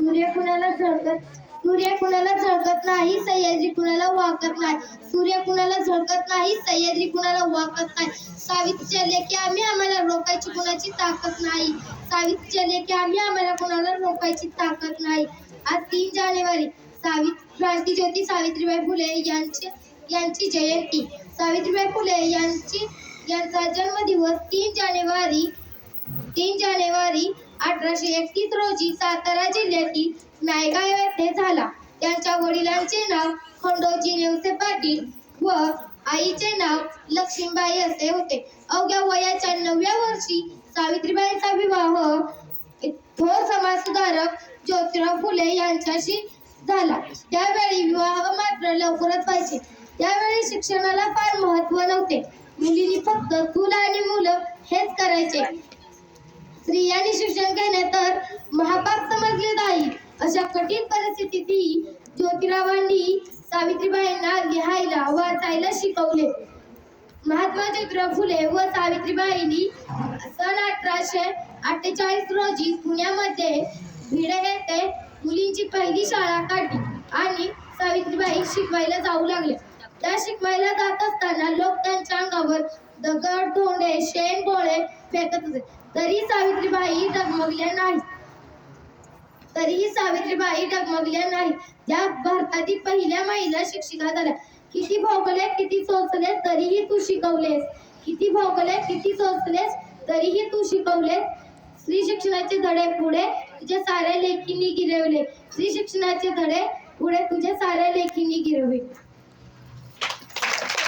सूर्य कुणाला झळकत सूर्य कुणाला झळकत नाही सह्याद्री कुणाला वाकत नाही. सूर्य कुणाला झळकत नाही सह्याद्री कुणाला वाकत नाही. सावित्रीच्या लेखी आम्ही आम्हाला रोकायची कुणाची ताकद नाही. सावित्रीच्या लेखी आम्ही आम्हाला कुणाला रोकायची ताकद नाही. आज तीन जानेवारी सावित क्रांतीज्योती सावित्रीबाई फुले यांची यांची जयंती. सावित्रीबाई फुले यांची यांचा जन्मदिवस तीन जानेवारी तीन जानेवारी अठराशे एकतीस रोजी सातारा जिल्ह्यातील नायगाव येथे झाला. त्यांच्या वडिलांचे नाव खंडोजी नेवसे पाटील व आईचे नाव लक्ष्मीबाई असे होते. अवघ्या वयाच्या नवव्या वर्षी सावित्रीबाईंचा विवाह थोर समाजसुधारक ज्योतिराव फुले यांच्याशी झाला. त्यावेळी विवाह मात्र लवकरच व्हायचे. त्यावेळी शिक्षणाला फार महत्त्व नव्हते. मुलींनी फक्त चूल आणि मुलं हेच करायचे. स्त्रियांनी शिक्षण घेणे तर महापाप समजले जाईल. अशा कठीण परिस्थितीतही ज्योतिरावांनी सावित्रीबाईंना लिहायला वाचायला शिकवले. महात्मा ज्योतिराव फुले व सावित्रीबाईंनी सन अठराशे अठ्ठेचाळीस रोजी पुण्यामध्ये भिडे येथे मुलींची पहिली शाळा काढली आणि सावित्रीबाई शिकवायला जाऊ लागल्या. त्या शिकवायला जात असताना लोक त्यांच्या अंगावर दगड धोंडे शेण गोळे फेकत होते. तरी सावित्रीबाई डगमगल्या नाही तरीही सावित्रीबाई डगमगल्या नाही या भारतातील पहिल्या महिला शिक्षिका झाल्या. किती भोगले किती सोचले तरीही तू शिकवलेस. किती भोगले किती सोचलेस तरीही तू शिकवलेस. स्त्री शिक्षणाचे धडे पुढे तुझ्या साऱ्या लेखींनी गिरवले. स्त्री शिक्षणाचे धडे पुढे तुझ्या साऱ्या लेखींनी गिरवले.